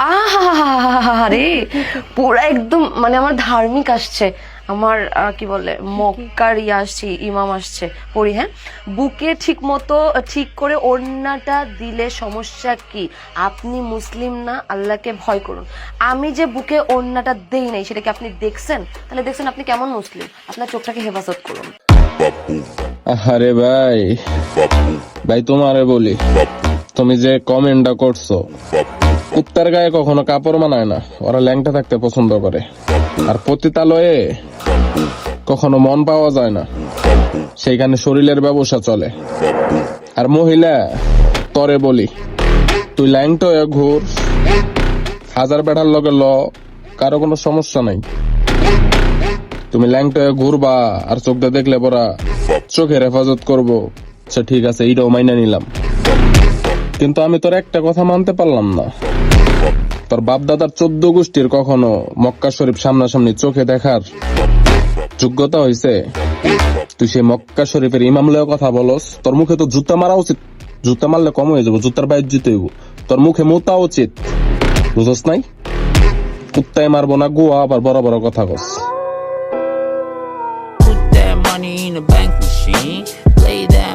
আরে পুরা একদম মানে আমার ধার্মিক আসছে আমার কি বলে মক্কার ইয়ে আসছে ইমাম আসছে পড়ি হ্যাঁ বুকে ঠিক মতো ঠিক করে ওড়নাটা দিলে সমস্যা কি আপনি মুসলিম না আল্লাহকে ভয় করুন আমি যে বুকে ওড়নাটা দেই নাই সেটা কি আপনি দেখছেন তাহলে দেখছেন আপনি কেমন মুসলিম আপনার চোখটাকে হেফাজত করুন আরে ভাই ভাই তোমারে বলি তুমি যে কমেন্টটা করছ, কুত্তার গায়ে কখনো কাপড় মানায় না, ওরা ল্যাংটা থাকতে পছন্দ করে। আর পতিতালয়ে কখনো মন পাওয়া যায় না, সেইখানে শরীরের ব্যবসা চলে। আর মহিলা, তরে বলি, তুই ল্যাংটা ঘুর, হাজার বেটার লগে ল, কারও কোনো সমস্যা নাই। তুমি ল্যাংটা ঘুরবা, আর চোখটা দেখলে পরা চোখের হেফাজত করব আচ্ছা ঠিক আছে, এইটাও মাইনা নিলাম। কিন্তু আমি তোর একটা কথা মানতে পারলাম না। তোর বাপ দাদার চোদ্দ গোষ্ঠীর কখনো মক্কা শরীফ সামনাসামনি চোখে দেখার যোগ্যতা হয়েছে তুই সেই মক্কা শরীফের ইমাম লয়ে কথা বলস, তোর মুখে তো জুতা মারা উচিত। জুতা মারলে কম হয়ে যাব, জুতার বাইর জিতে তোর মুখে মোতা উচিত। বুঝস নাই? কুত্তায় মারবো না, গোয়া আবার বড় বড় কথা কস। Put that.